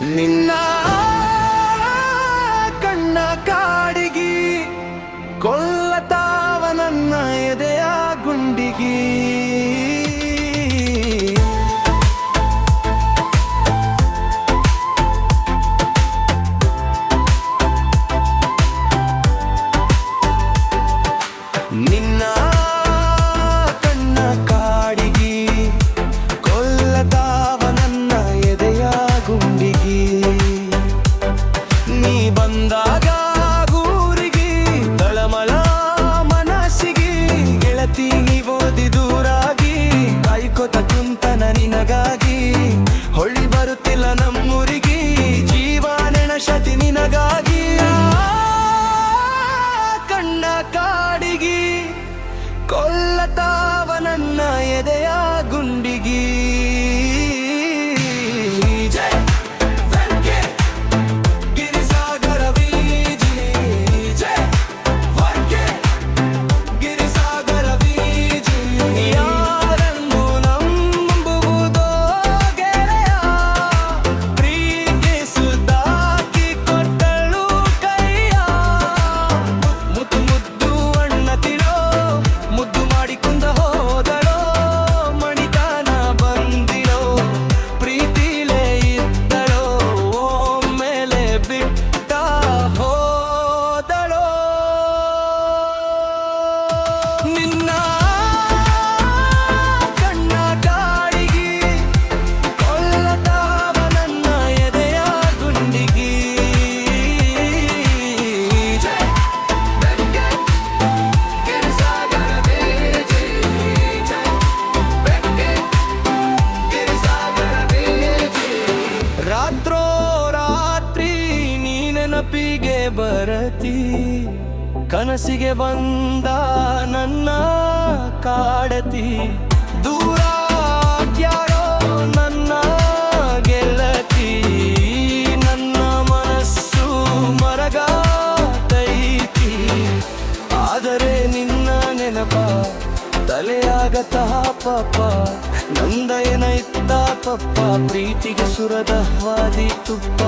ನಿನ್ನ ಕಣ್ಣ ಕಾಡಿಗಿ ಕೊಲ್ಲತಾವನನ್ನ ಎದೆಯ ಗುಂಡಿಗೀ. ಸಂತನನಿನ ಬರತಿ. ಕನಸಿಗೆ ಬಂದ ನನ್ನ ಕಾಡತಿ. ದೂರ ಯಾರೋ ನನ್ನ ಗೆಲ್ಲತಿ ನನ್ನ ಮನಸ್ಸು ಮರಗಾತೈತಿ. ಆದರೆ ನಿನ್ನ ನೆನಪ ತಲೆಯಾಗ ಪಾಪ. ನಂದ ಏನೈತ ಪಪ್ಪ ಪ್ರೀತಿಗೆ ಸುರದ ತುಪ್ಪ.